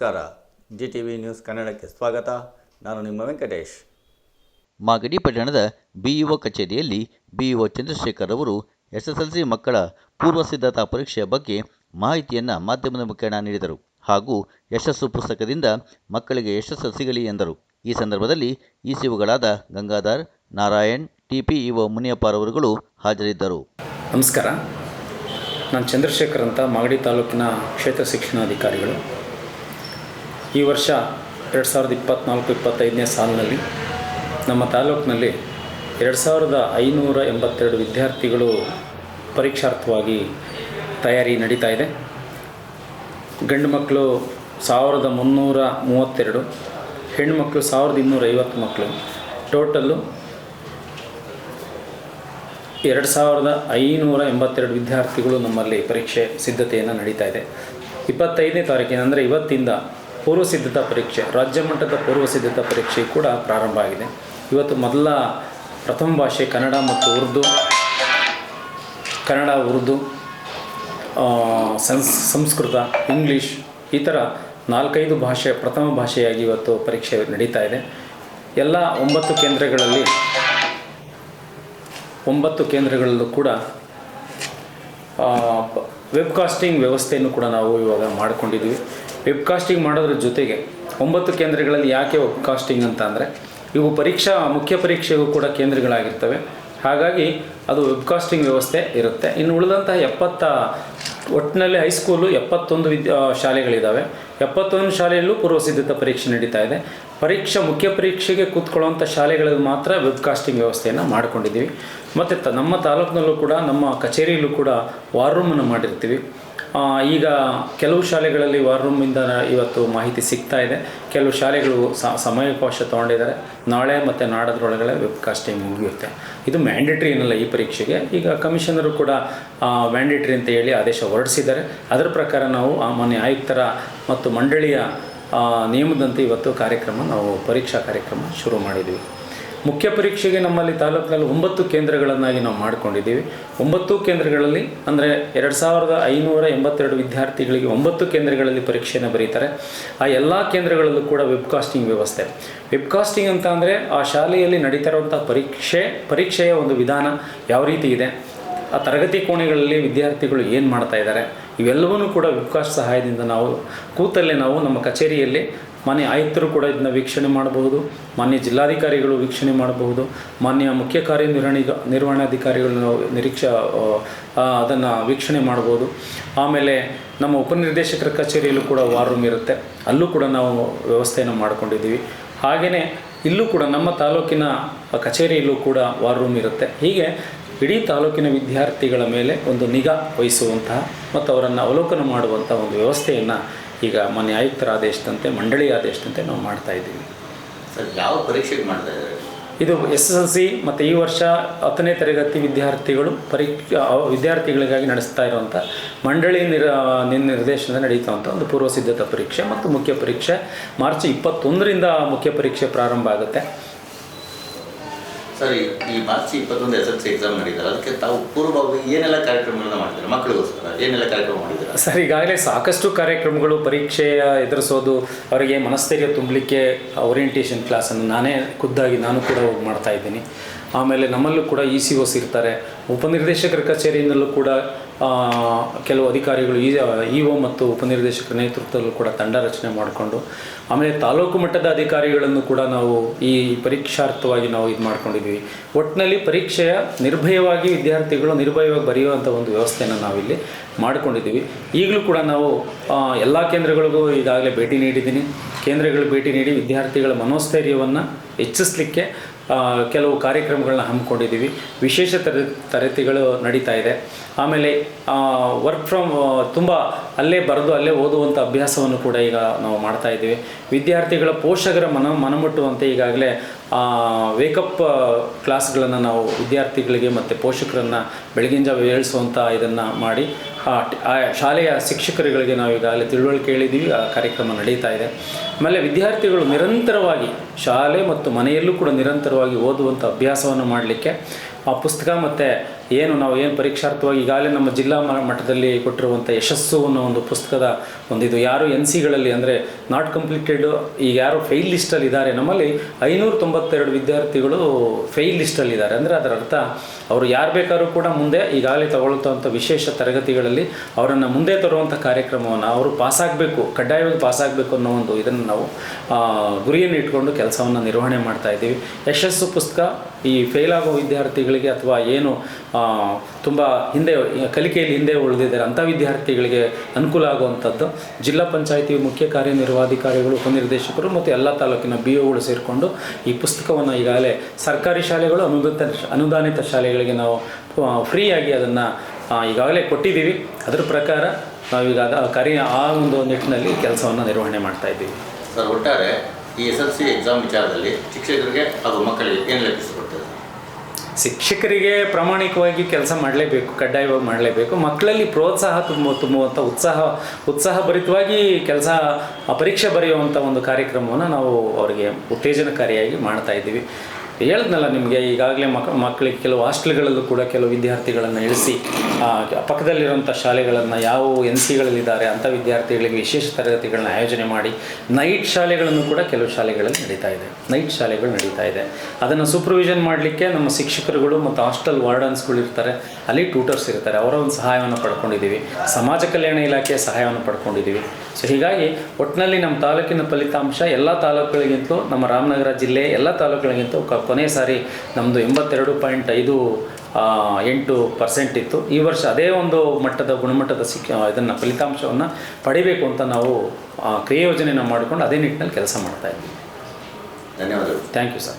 ನಮಸ್ಕಾರ. G T V news ಕನ್ನಡಕ್ಕೆ ಸ್ವಾಗತ. ನಾನು ನಿಮ್ಮ ವೆಂಕಟೇಶ್. ಮಾಗಡಿ ಪಟ್ಟಣದ ಬಿಇಒ ಕಚೇರಿಯಲ್ಲಿ ಬಿಇಒ ಚಂದ್ರಶೇಖರ್ ಅವರು ಎಸ್ಎಸ್ಎಲ್ಸಿ ಮಕ್ಕಳ ಪೂರ್ವ ಸಿದ್ಧತಾ ಪರೀಕ್ಷೆಯ ಬಗ್ಗೆ ಮಾಹಿತಿಯನ್ನು ಮಾಧ್ಯಮದ ಮುಖೇಣ ನೀಡಿದರು ಹಾಗೂ ಯಶಸ್ಸು ಪುಸ್ತಕದಿಂದ ಮಕ್ಕಳಿಗೆ ಯಶಸ್ಸು ಸಿಗಲಿ ಎಂದರು. ಈ ಸಂದರ್ಭದಲ್ಲಿ ಇಸಿಒಗಳಾದ ಗಂಗಾಧರ್ ನಾರಾಯಣ್ ಟಿಪಿಇಒ ಮುನಿಯಪ್ಪರವರುಗಳು ಹಾಜರಿದ್ದರು. ನಮಸ್ಕಾರ. ನಾನು ಚಂದ್ರಶೇಖರ್ ಅಂತ ಮಾಗಡಿ ತಾಲೂಕಿನ ಕ್ಷೇತ್ರ ಶಿಕ್ಷಣಾಧಿಕಾರಿಗಳು. ಈ ವರ್ಷ ಎರಡು ಸಾವಿರದ ಇಪ್ಪತ್ತ್ನಾಲ್ಕು ಇಪ್ಪತ್ತೈದನೇ ಸಾಲಿನಲ್ಲಿ ನಮ್ಮ ತಾಲೂಕಿನಲ್ಲಿ ಎರಡು ಸಾವಿರದ ಐನೂರ ಎಂಬತ್ತೆರಡು ವಿದ್ಯಾರ್ಥಿಗಳು ಪರೀಕ್ಷಾರ್ಥವಾಗಿ ತಯಾರಿ ನಡೀತಾ ಇದೆ. ಗಂಡು ಮಕ್ಕಳು ಸಾವಿರದ ಮುನ್ನೂರ ಮೂವತ್ತೆರಡು ಹೆಣ್ಣುಮಕ್ಕಳು ಸಾವಿರದ ಇನ್ನೂರ ಐವತ್ತು ಮಕ್ಕಳು. ಟೋಟಲ್ಲು ಎರಡು ಸಾವಿರದ ಐನೂರ ಎಂಬತ್ತೆರಡು ವಿದ್ಯಾರ್ಥಿಗಳು ನಮ್ಮಲ್ಲಿ ಪರೀಕ್ಷೆ ಸಿದ್ಧತೆಯನ್ನು ನಡೀತಾ ಇದೆ. ಇಪ್ಪತ್ತೈದನೇ ತಾರೀಕಿನ, ಅಂದರೆ ಇವತ್ತಿಂದ ಪೂರ್ವ ಸಿದ್ಧತಾ ಪರೀಕ್ಷೆ, ರಾಜ್ಯ ಮಟ್ಟದ ಪೂರ್ವ ಸಿದ್ಧತಾ ಪರೀಕ್ಷೆ ಕೂಡ ಪ್ರಾರಂಭ ಆಗಿದೆ. ಇವತ್ತು ಮೊದಲ ಪ್ರಥಮ ಭಾಷೆ ಕನ್ನಡ ಮತ್ತು ಉರ್ದು. ಕನ್ನಡ, ಉರ್ದು ಸಂಸ್, ಸಂಸ್ಕೃತ, ಇಂಗ್ಲೀಷ್ ಈ ಥರ ನಾಲ್ಕೈದು ಭಾಷೆ, ಪ್ರಥಮ ಭಾಷೆಯಾಗಿ ಇವತ್ತು ಪರೀಕ್ಷೆ ನಡೀತಾ ಇದೆ. ಎಲ್ಲ ಒಂಬತ್ತು ಕೇಂದ್ರಗಳಲ್ಲಿ, ಒಂಬತ್ತು ಕೇಂದ್ರಗಳಲ್ಲೂ ಕೂಡ ವೆಬ್ಕಾಸ್ಟಿಂಗ್ ವ್ಯವಸ್ಥೆಯನ್ನು ಕೂಡ ನಾವು ಇವಾಗ ಮಾಡಿಕೊಂಡಿದ್ದೀವಿ. ವೆಬ್ಕಾಸ್ಟಿಂಗ್ ಮಾಡೋದ್ರ ಜೊತೆಗೆ ಒಂಬತ್ತು ಕೇಂದ್ರಗಳಲ್ಲಿ ಯಾಕೆ ವೆಬ್ಕಾಸ್ಟಿಂಗ್ ಅಂತ ಅಂದರೆ, ಇವು ಪರೀಕ್ಷಾ, ಮುಖ್ಯ ಪರೀಕ್ಷೆಗೂ ಕೂಡ ಕೇಂದ್ರಗಳಾಗಿರ್ತವೆ. ಹಾಗಾಗಿ ಅದು ವೆಬ್ಕಾಸ್ಟಿಂಗ್ ವ್ಯವಸ್ಥೆ ಇರುತ್ತೆ. ಇನ್ನು ಉಳಿದಂತಹ ಎಪ್ಪತ್ತ ಒಟ್ಟಿನಲ್ಲಿ ಹೈಸ್ಕೂಲು ಎಪ್ಪತ್ತೊಂದು ವಿದ್ಯಾ ಶಾಲೆಗಳಿದ್ದಾವೆ ಎಪ್ಪತ್ತೊಂದು ಶಾಲೆಯಲ್ಲೂ ಪೂರ್ವ ಸಿದ್ಧತಾ ಪರೀಕ್ಷೆ ನಡೀತಾ ಇದೆ. ಪರೀಕ್ಷಾ, ಮುಖ್ಯ ಪರೀಕ್ಷೆಗೆ ಕೂತ್ಕೊಳ್ಳುವಂಥ ಶಾಲೆಗಳಲ್ಲಿ ಮಾತ್ರ ವೆಬ್ಕಾಸ್ಟಿಂಗ್ ವ್ಯವಸ್ಥೆಯನ್ನು ಮಾಡಿಕೊಂಡಿದ್ದೀವಿ. ಮತ್ತು ನಮ್ಮ ತಾಲೂಕಿನಲ್ಲೂ ಕೂಡ, ನಮ್ಮ ಕಚೇರಿಯಲ್ಲೂ ಕೂಡ ವಾರ್ ರೂಮನ್ನು ಮಾಡಿರ್ತೀವಿ. ಈಗ ಕೆಲವು ಶಾಲೆಗಳಲ್ಲಿ ವಾರ್ ರೂಮಿಂದ ಇವತ್ತು ಮಾಹಿತಿ ಸಿಗ್ತಾ ಇದೆ. ಕೆಲವು ಶಾಲೆಗಳು ಸಮಯಾವಕಾಶ ತೊಗೊಂಡಿದ್ದಾರೆ. ನಾಳೆ ಮತ್ತು ನಾಡದ್ರೊಳಗಡೆ ವೆಬ್ಕಾಸ್ಟಿಂಗ್ ಮುಗಿಯುತ್ತೆ. ಇದು ಮ್ಯಾಂಡೇಟ್ರಿ ಏನಲ್ಲ ಈ ಪರೀಕ್ಷೆಗೆ? ಈಗ ಕಮಿಷನರು ಕೂಡ ಮ್ಯಾಂಡೇಟ್ರಿ ಅಂತ ಹೇಳಿ ಆದೇಶ ಹೊರಡಿಸಿದ್ದಾರೆ. ಅದರ ಪ್ರಕಾರ ನಾವು ಆ ಮನೆ ಆಯುಕ್ತರ ಮತ್ತು ಮಂಡಳಿಯ ನಿಯಮದಂತೆ ಇವತ್ತು ಕಾರ್ಯಕ್ರಮ, ನಾವು ಪರೀಕ್ಷಾ ಕಾರ್ಯಕ್ರಮ ಶುರು ಮಾಡಿದ್ದೀವಿ ಮುಖ್ಯ ಪರೀಕ್ಷೆಗೆ ನಮ್ಮಲ್ಲಿ ತಾಲೂಕಿನಲ್ಲಿ ಒಂಬತ್ತು ಕೇಂದ್ರಗಳನ್ನಾಗಿ ನಾವು ಮಾಡಿಕೊಂಡಿದ್ದೀವಿ. ಒಂಬತ್ತು ಕೇಂದ್ರಗಳಲ್ಲಿ ಅಂದರೆ ಎರಡು ಸಾವಿರದ ಐನೂರ ಎಂಬತ್ತೆರಡು ವಿದ್ಯಾರ್ಥಿಗಳಿಗೆ ಒಂಬತ್ತು ಕೇಂದ್ರಗಳಲ್ಲಿ ಪರೀಕ್ಷೆಯನ್ನು ಬರೀತಾರೆ. ಆ ಎಲ್ಲ ಕೇಂದ್ರಗಳಲ್ಲೂ ಕೂಡ ವೆಬ್ಕಾಸ್ಟಿಂಗ್ ವ್ಯವಸ್ಥೆ. ವೆಬ್ಕಾಸ್ಟಿಂಗ್ ಅಂತ ಅಂದರೆ ಆ ಶಾಲೆಯಲ್ಲಿ ನಡೀತಾ ಇರುವಂಥ ಪರೀಕ್ಷೆ, ಪರೀಕ್ಷೆಯ ಒಂದು ವಿಧಾನ ಯಾವ ರೀತಿ ಇದೆ, ಆ ತರಗತಿ ಕೋಣೆಗಳಲ್ಲಿ ವಿದ್ಯಾರ್ಥಿಗಳು ಏನು ಮಾಡ್ತಾ ಇದ್ದಾರೆ, ಇವೆಲ್ಲವನ್ನೂ ಕೂಡ ವೆಬ್ಕಾಸ್ಟ್ ಸಹಾಯದಿಂದ ನಾವು ಕೂತಲ್ಲೇ ನಾವು ನಮ್ಮ ಕಚೇರಿಯಲ್ಲಿ ಮಾನ್ಯ ಆಯುಕ್ತರು ಕೂಡ ಇದನ್ನ ವೀಕ್ಷಣೆ ಮಾಡಬಹುದು, ಮಾನ್ಯ ಜಿಲ್ಲಾಧಿಕಾರಿಗಳು ವೀಕ್ಷಣೆ ಮಾಡಬಹುದು, ಮಾನ್ಯ ಮುಖ್ಯ ಕಾರ್ಯನಿರ್ವಹಣೆ ನಿರ್ವಹಣಾಧಿಕಾರಿಗಳು ನಿರೀಕ್ಷಾ ಅದನ್ನು ವೀಕ್ಷಣೆ ಮಾಡ್ಬೋದು ಆಮೇಲೆ ನಮ್ಮ ಉಪನಿರ್ದೇಶಕರ ಕಚೇರಿಯಲ್ಲೂ ಕೂಡ ವಾರ್ ರೂಮ್ ಇರುತ್ತೆ. ಅಲ್ಲೂ ಕೂಡ ನಾವು ವ್ಯವಸ್ಥೆಯನ್ನು ಮಾಡ್ಕೊಂಡಿದ್ದೀವಿ. ಹಾಗೆಯೇ ಇಲ್ಲೂ ಕೂಡ ನಮ್ಮ ತಾಲೂಕಿನ ಕಚೇರಿಯಲ್ಲೂ ಕೂಡ ವಾರ್ ರೂಮ್ ಇರುತ್ತೆ. ಹೀಗೆ ಇಡೀ ತಾಲೂಕಿನ ವಿದ್ಯಾರ್ಥಿಗಳ ಮೇಲೆ ಒಂದು ನಿಗಾ ವಹಿಸುವಂತಹ ಮತ್ತು ಅವರನ್ನು ಅವಲೋಕನ ಮಾಡುವಂಥ ಒಂದು ವ್ಯವಸ್ಥೆಯನ್ನು ಈಗ ಮೊನ್ನೆ ಆಯುಕ್ತರ ಆದೇಶದಂತೆ ಮಂಡಳಿ ಆದೇಶದಂತೆ ನಾವು ಮಾಡ್ತಾ ಇದ್ದೀವಿ. ಸರ್ ಯಾವ ಪರೀಕ್ಷೆಗೆ ಮಾಡ್ತಾ ಇದ್ದಾರೆ? ಇದು ಎಸ್ ಎಸ್ ಎಲ್ ಸಿ ಮತ್ತು ಈ ವರ್ಷ ಹತ್ತನೇ ತರಗತಿ ವಿದ್ಯಾರ್ಥಿಗಳು ಪರೀಕ್ಷೆ ವಿದ್ಯಾರ್ಥಿಗಳಿಗಾಗಿ ನಡೆಸ್ತಾ ಇರುವಂಥ ಮಂಡಳಿ ನಿರ ನಿರ್- ನಿರ್ದೇಶನದ ನಡೀತಾವಂಥ ಒಂದು ಪೂರ್ವ ಸಿದ್ಧತಾ ಪರೀಕ್ಷೆ ಮತ್ತು ಮುಖ್ಯ ಪರೀಕ್ಷೆ. ಮಾರ್ಚ್ ಇಪ್ಪತ್ತೊಂದರಿಂದ ಮುಖ್ಯ ಪರೀಕ್ಷೆ ಪ್ರಾರಂಭ ಆಗುತ್ತೆ. ಸರ್, ಈ- ಮಾರ್ಚ್ ಇಪ್ಪತ್ತೊಂದು ಎಸ್ ಎಲ್ ಸಿ ಎಕ್ಸಾಮ್ ನಡೀತಾರೆ ಅದಕ್ಕೆ ತಾವು ಪೂರ್ವಭಾವಿ ಏನೆಲ್ಲ ಕಾರ್ಯಕ್ರಮಗಳನ್ನ ಮಾಡಿದ್ದಾರೆ? ಮಕ್ಕಳಿಗೋಸ್ಕರ ಏನೆಲ್ಲ ಕಾರ್ಯಕ್ರಮ ಮಾಡಿದ್ದಾರೆ? ಸರ್, ಈಗಾಗಲೇ ಸಾಕಷ್ಟು ಕಾರ್ಯಕ್ರಮಗಳು ಪರೀಕ್ಷೆಯ ಎದುರಿಸೋದು, ಅವರಿಗೆ ಮನಸ್ಥೈರ್ಯ ತುಂಬಲಿಕ್ಕೆ ಓರಿಯೆಂಟೇಷನ್ ಕ್ಲಾಸನ್ನು ನಾನೇ ಖುದ್ದಾಗಿ ನಾನು ಕೂಡ ಹೋಗಿ ಮಾಡ್ತಾ ಇದ್ದೀನಿ. ಆಮೇಲೆ ನಮ್ಮಲ್ಲೂ ಕೂಡ ಇ ಸಿ ಓಸ್ ಇರ್ತಾರೆ. ಉಪನಿರ್ದೇಶಕರ ಕಚೇರಿಯಿಂದಲೂ ಕೂಡ ಕೆಲವು ಅಧಿಕಾರಿಗಳು ಇ ಇ ಮತ್ತು ಉಪನಿರ್ದೇಶಕರ ನೇತೃತ್ವದಲ್ಲೂ ಕೂಡ ತಂಡ ರಚನೆ ಮಾಡಿಕೊಂಡು, ಆಮೇಲೆ ತಾಲೂಕು ಮಟ್ಟದ ಅಧಿಕಾರಿಗಳನ್ನು ಕೂಡ ನಾವು ಈ ಪರೀಕ್ಷಾರ್ಥವಾಗಿ ನಾವು ಇದು ಮಾಡ್ಕೊಂಡಿದ್ದೀವಿ. ಒಟ್ಟಿನಲ್ಲಿ ಪರೀಕ್ಷೆಯ ನಿರ್ಭಯವಾಗಿ ವಿದ್ಯಾರ್ಥಿಗಳು ನಿರ್ಭಯವಾಗಿ ಬರೆಯುವಂಥ ಒಂದು ವ್ಯವಸ್ಥೆಯನ್ನು ನಾವಿಲ್ಲಿ ಮಾಡಿಕೊಂಡಿದ್ದೀವಿ. ಈಗಲೂ ಕೂಡ ನಾವು ಎಲ್ಲ ಕೇಂದ್ರಗಳಿಗೂ ಈಗಾಗಲೇ ಭೇಟಿ ನೀಡಿದ್ದೀನಿ. ಕೇಂದ್ರಗಳು ಭೇಟಿ ನೀಡಿ ವಿದ್ಯಾರ್ಥಿಗಳ ಮನೋಸ್ಥೈರ್ಯವನ್ನು ಹೆಚ್ಚಿಸಲಿಕ್ಕೆ ಕೆಲವು ಕಾರ್ಯಕ್ರಮಗಳನ್ನ ಹಮ್ಮಿಕೊಂಡಿದ್ದೀವಿ. ವಿಶೇಷ ತರ ತರಗತಿಗಳು ನಡೀತಾ ಇದೆ. ಆಮೇಲೆ ವರ್ಕ್ ಫ್ರಮ್ ತುಂಬ ಅಲ್ಲೇ ಬರೆದು ಅಲ್ಲೇ ಓದುವಂಥ ಅಭ್ಯಾಸವನ್ನು ಕೂಡ ಈಗ ನಾವು ಮಾಡ್ತಾ ಇದ್ದೀವಿ. ವಿದ್ಯಾರ್ಥಿಗಳ ಪೋಷಕರ ಮನ, ಮನಮುಟ್ಟುವಂತೆ ಈಗಾಗಲೇ ವೇಕಪ್ ಕ್ಲಾಸ್ಗಳನ್ನು ನಾವು ವಿದ್ಯಾರ್ಥಿಗಳಿಗೆ ಮತ್ತು ಪೋಷಕರನ್ನು ಬೆಳಗಿನ ಜಾವ ಏಳಿಸುವಂಥ ಇದನ್ನು ಮಾಡಿ ಆ ಶಾಲೆಯ ಶಿಕ್ಷಕರುಗಳಿಗೆ ನಾವು ಈಗಾಗಲೇ ತಿಳುವಳಿಕೆ ಹೇಳಿದ್ದೀವಿ, ಆ ಕಾರ್ಯಕ್ರಮ ನಡೀತಾ ಇದೆ. ಆಮೇಲೆ ವಿದ್ಯಾರ್ಥಿಗಳು ನಿರಂತರವಾಗಿ ಶಾಲೆ ಮತ್ತು ಮನೆಯಲ್ಲೂ ಕೂಡ ನಿರಂತರವಾಗಿ ಓದುವಂಥ ಅಭ್ಯಾಸವನ್ನು ಮಾಡಲಿಕ್ಕೆ ಆ ಪುಸ್ತಕ ಮತ್ತು ಏನು ನಾವು ಏನು ಪರೀಕ್ಷಾರ್ಥವಾಗಿ ಈಗಾಗಲೇ ನಮ್ಮ ಜಿಲ್ಲಾ ಮಟ್ಟದಲ್ಲಿ ಕೊಟ್ಟಿರುವಂಥ ಯಶಸ್ಸು ಅನ್ನೋ ಒಂದು ಪುಸ್ತಕದ ಒಂದು ಇದು ಯಾರು ಎನ್ ಸಿಗಳಲ್ಲಿ ಅಂದರೆ ನಾಟ್ ಕಂಪ್ಲೀಟೆಡ್ ಈಗ ಯಾರು ಫೈಲ್ ಲಿಸ್ಟಲ್ಲಿ ಇದ್ದಾರೆ, ನಮ್ಮಲ್ಲಿ ಐನೂರ ತೊಂಬತ್ತೆರಡು ವಿದ್ಯಾರ್ಥಿಗಳು ಫೈಲ್ ಲಿಸ್ಟಲ್ಲಿ ಇದ್ದಾರೆ. ಅಂದರೆ ಅದರ ಅರ್ಥ ಅವರು ಯಾರು ಬೇಕಾದ್ರೂ ಕೂಡ ಮುಂದೆ ಈಗಾಗಲೇ ತಗೊಳ್ತಂಥ ವಿಶೇಷ ತರಗತಿಗಳಲ್ಲಿ ಅವರನ್ನು ಮುಂದೆ ತರುವಂಥ ಕಾರ್ಯಕ್ರಮವನ್ನು ಅವರು ಪಾಸಾಗಬೇಕು ಕಡ್ಡಾಯವಾಗಿ ಪಾಸಾಗಬೇಕು ಅನ್ನೋ ಒಂದು ಇದನ್ನು ನಾವು ಗುರಿಯನ್ನು ಇಟ್ಕೊಂಡು ಕೆಲಸವನ್ನು ನಿರ್ವಹಣೆ ಮಾಡ್ತಾ ಇದ್ದೀವಿ. ಯಶಸ್ಸು ಪುಸ್ತಕ ಈ ಫೇಲ್ ಆಗೋ ವಿದ್ಯಾರ್ಥಿಗಳಿಗೆ ಅಥವಾ ಏನು ತುಂಬ ಹಿಂದೆ ಕಲಿಕೆಯಲ್ಲಿ ಹಿಂದೆ ಉಳಿದಿದ್ದಾರೆ. ಅಂಥ ವಿದ್ಯಾರ್ಥಿಗಳಿಗೆ ಅನುಕೂಲ ಆಗುವಂಥದ್ದು. ಜಿಲ್ಲಾ ಪಂಚಾಯಿತಿ ಮುಖ್ಯ ಕಾರ್ಯನಿರ್ವಾಧಿಕಾರಿಗಳು, ಉಪನಿರ್ದೇಶಕರು ಮತ್ತು ಎಲ್ಲ ತಾಲೂಕಿನ ಬಿ ಒಗಳು ಸೇರಿಕೊಂಡು ಈ ಪುಸ್ತಕವನ್ನು ಈಗಾಗಲೇ ಸರ್ಕಾರಿ ಶಾಲೆಗಳು ಅನುದಾನಿತ ಅನುದಾನಿತ ಶಾಲೆಗಳಿಗೆ ನಾವು ಫ್ರೀಯಾಗಿ ಅದನ್ನು ಈಗಾಗಲೇ ಕೊಟ್ಟಿದ್ದೀವಿ. ಅದರ ಪ್ರಕಾರ ನಾವೀಗ ಕಾರ್ಯ, ಆ ಒಂದು ನಿಟ್ಟಿನಲ್ಲಿ ಕೆಲಸವನ್ನು ನಿರ್ವಹಣೆ ಮಾಡ್ತಾ ಇದ್ದೀವಿ. ಸರ್, ಒಟ್ಟಾರೆ ಈ ಎಸ್ ಎಲ್ ಸಿ ಎಕ್ಸಾಮ್ ವಿಚಾರದಲ್ಲಿ ಶಿಕ್ಷಕರಿಗೆ ಹಾಗೂ ಮಕ್ಕಳಿಗೆ ಏನು ಲಭಿಸಿಕೊಡ್ತದೆ ಶಿಕ್ಷಕರಿಗೆ ಪ್ರಾಮಾಣಿಕವಾಗಿ ಕೆಲಸ ಮಾಡಲೇಬೇಕು, ಕಡ್ಡಾಯವಾಗಿ ಮಾಡಲೇಬೇಕು. ಮಕ್ಕಳಲ್ಲಿ ಪ್ರೋತ್ಸಾಹ ತುಂಬ ತುಂಬುವಂಥ ಉತ್ಸಾಹ, ಉತ್ಸಾಹಭರಿತವಾಗಿ ಕೆಲಸ ಪರೀಕ್ಷೆ ಬರೆಯುವಂಥ ಒಂದು ಕಾರ್ಯಕ್ರಮವನ್ನು ನಾವು ಅವರಿಗೆ ಉತ್ತೇಜನಕಾರಿಯಾಗಿ ಮಾಡ್ತಾ ಇದ್ದೀವಿ. ಹೇಳ್ದ್ನಲ್ಲ ನಿಮಗೆ, ಈಗಾಗಲೇ ಮಕ್ ಮಕ್ಕಳಿಗೆ ಕೆಲವು ಹಾಸ್ಟೆಲ್ಗಳಲ್ಲೂ ಕೂಡ ಕೆಲವು ವಿದ್ಯಾರ್ಥಿಗಳನ್ನು ಇಳಿಸಿ ಪಕ್ಕದಲ್ಲಿರುವಂಥ ಶಾಲೆಗಳನ್ನು ಯಾವ ಎನ್ ಸಿಗಳಲ್ಲಿದ್ದಾರೆ ಅಂಥ ವಿದ್ಯಾರ್ಥಿಗಳಿಗೆ ವಿಶೇಷ ತರಗತಿಗಳನ್ನ ಆಯೋಜನೆ ಮಾಡಿ, ನೈಟ್ ಶಾಲೆಗಳನ್ನು ಕೂಡ ಕೆಲವು ಶಾಲೆಗಳಲ್ಲಿ ನಡೀತಾ ಇದೆ. ನೈಟ್ ಶಾಲೆಗಳು ನಡೀತಾ ಇದೆ. ಅದನ್ನು ಸೂಪರ್ವಿಷನ್ ಮಾಡಲಿಕ್ಕೆ ನಮ್ಮ ಶಿಕ್ಷಕರುಗಳು ಮತ್ತು ಹಾಸ್ಟೆಲ್ ವಾರ್ಡನ್ಸ್ಗಳು ಇರ್ತಾರೆ. ಅಲ್ಲಿ ಟ್ಯೂಟರ್ಸ್ ಇರ್ತಾರೆ. ಅವರ ಒಂದು ಸಹಾಯವನ್ನು ಪಡ್ಕೊಂಡಿದ್ದೀವಿ. ಸಮಾಜ ಕಲ್ಯಾಣ ಇಲಾಖೆಯ ಸಹಾಯವನ್ನು ಪಡ್ಕೊಂಡಿದ್ದೀವಿ. ಸೊ ಹೀಗಾಗಿ ಒಟ್ಟಿನಲ್ಲಿ ನಮ್ಮ ತಾಲೂಕಿನ ಫಲಿತಾಂಶ ಎಲ್ಲ ತಾಲೂಕುಗಳಿಗಿಂತಲೂ ನಮ್ಮ ರಾಮನಗರ ಜಿಲ್ಲೆ ಎಲ್ಲ ತಾಲೂಕುಗಳಿಗಿಂತಲೂ ಕ ಕೊನೆ ಸಾರಿ ನಮ್ಮದು ಎಂಬತ್ತೆರಡು ಪಾಯಿಂಟ್ ಐದು ಎಂಟು ಪರ್ಸೆಂಟ್ ಇತ್ತು. ಈ ವರ್ಷ ಅದೇ ಒಂದು ಮಟ್ಟದ ಗುಣಮಟ್ಟದ ಸಿಕ್ಕ ಇದನ್ನು ಫಲಿತಾಂಶವನ್ನು ಪಡಿಬೇಕು ಅಂತ ನಾವು ಕ್ರಿಯೋಜನೆಯನ್ನು ಮಾಡಿಕೊಂಡು ಅದೇ ನಿಟ್ಟಿನಲ್ಲಿ ಕೆಲಸ ಮಾಡ್ತಾ ಇದ್ದೀವಿ. ಧನ್ಯವಾದಗಳು. Thank you sir